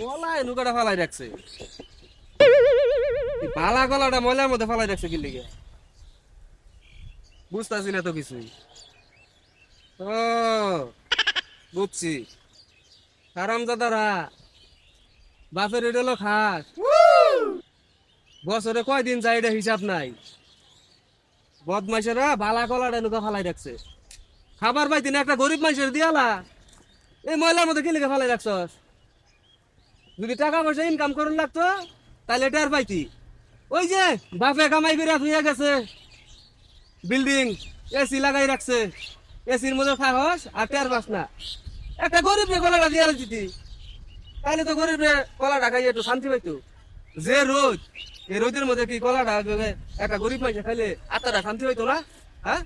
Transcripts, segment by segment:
কলায় নুকাটা ফালাই রাখছে। পালা কলাটা ময়লার মধ্যে ফালাই রাখছে কি লিগে? বুঝতেছি না তো কিছুই। ও, বুঝছি। হারাম দাদারা বাপের এটা হলো খাস। বছরে কয়দিন যায় এটা হিসাব নাই। বদমাইশেরা বালা কলাটা নুকা ফালাই রাখছে। খাবার পাইতি না একটা গরিব মানুষের দিয়ালা। এই ময়লার মধ্যে কি লিখে ফালাই রাখছস? যদি টাকা পয়সা ইনকাম করুন লাগতো, তাহলে এটা আর পাইতি। ওই যে বাপে কামাই করে ধুয়ে গেছে। বিল্ডিং এসি লাগাই রাখছে। এসির মধ্যে খাহস আর টের পাস না। একটা গরিব কলাটা দিয়ে দিতি তাহলে তো গরিব কলাটা খাই একটু শান্তি পাইতো। যে রোদ, এই রোদের মধ্যে কি কলাটা একটা গরিব মাইসে খাইলে আত্মাটা শান্তি হইতো না? হ্যাঁ?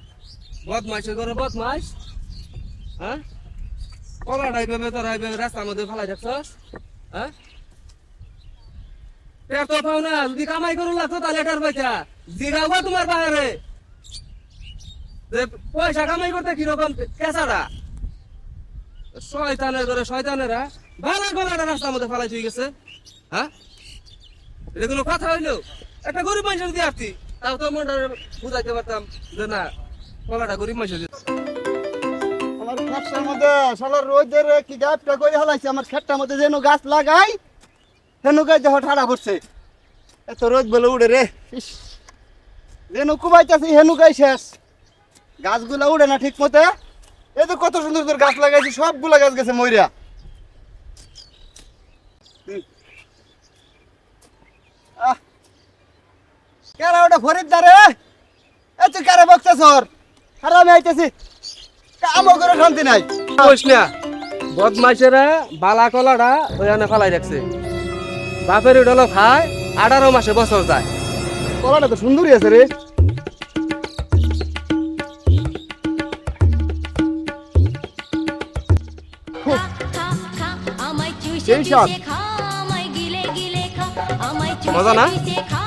বদমাইশের ঘরে বদমাইশ। হ্যাঁ? কলাটা এইভাবে তোরা এইভাবে রাস্তার মধ্যে ফেলাই রাখছস হ্যাঁ? তো কামাই লাগতো তাহলে পয়সা। কামাই করতে গলাটা তুই গেছে। হ্যাঁ? কথা হইল? একটা গরিব মানুষের দিয়ে আসতি তাও তো মনটা বুঝাইতে পারতাম যে না কলাটা গরিব মানুষের আমার খেতটার কি গাছটা যেন গাছ লাগাই হেন গাছ দেহ ঠাড়া পড়ছে। এত রোদ বলে উড়ে রে। ইস। যেন কুবাইতেছি, হেনু গাই শেষ। গাছগুলা উড়ে না ঠিক মতে। এই তো কত সুন্দর সুন্দর গাছ লাগাইছি, সবগুলা গাছ গেছে। আহ। কেরা ওটা ফরিদ দারে এই তুই কারে বকতেছ আর আমি আইতেছি। কামও করে শান্তি নাই। না বদমাইশেরা বালা কলাটা ওখানে ফেলাই রাখছে। বাপের উঠল খায় আঠারো মাসে বছর যায়। কলাটা তো সুন্দরই আছে রে। মজা না? খা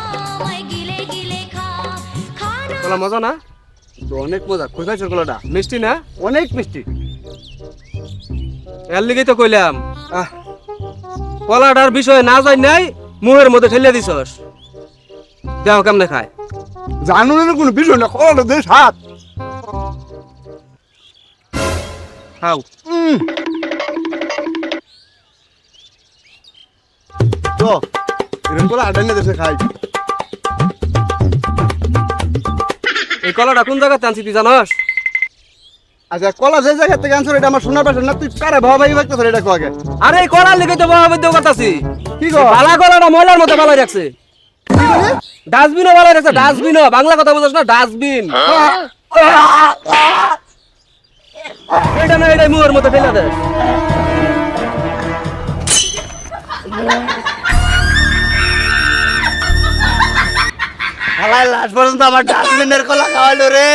না? কলা অনেক মজা। কই খাইছ কলাটা মিষ্টি না? অনেক মিষ্টি। এর লিগেই তো কইলাম। আহ কলাটার বিষয় না যাই নাই মুহের মধ্যে ঠেলে দিছস। দেহ কেমনে খায়। জানো না কোনো বিষয় না কলাটা দে সাত। খাও। উম। তো এরকম করে আড্ডা নিয়ে দেশে খাই। এই কলাটা কোন জায়গাতে আনছি তুই জানস? আচ্ছা কলা যে জায়গা থেকে আনছো এটা আমার শোনার পাশে না? তুই কারে ভাবা ভাই ভাবতেছ এটা কো আগে? আরে এই কলার লিগে তো মহাবিদ্য করতাছি কি গো? বালা কলাটা ময়লার মধ্যে বালাই রাখছে। বলে? ডাস্টবিনও বালাই রাখছে ডাস্টবিনও। বাংলা কথা বুঝছ না ডাস্টবিন। এটা না এটা মুহের মধ্যে ঠেলে দেয় লাস্ট পর্যন্ত আমার ডাস্টবিনের কলা খাওয়ালো রে।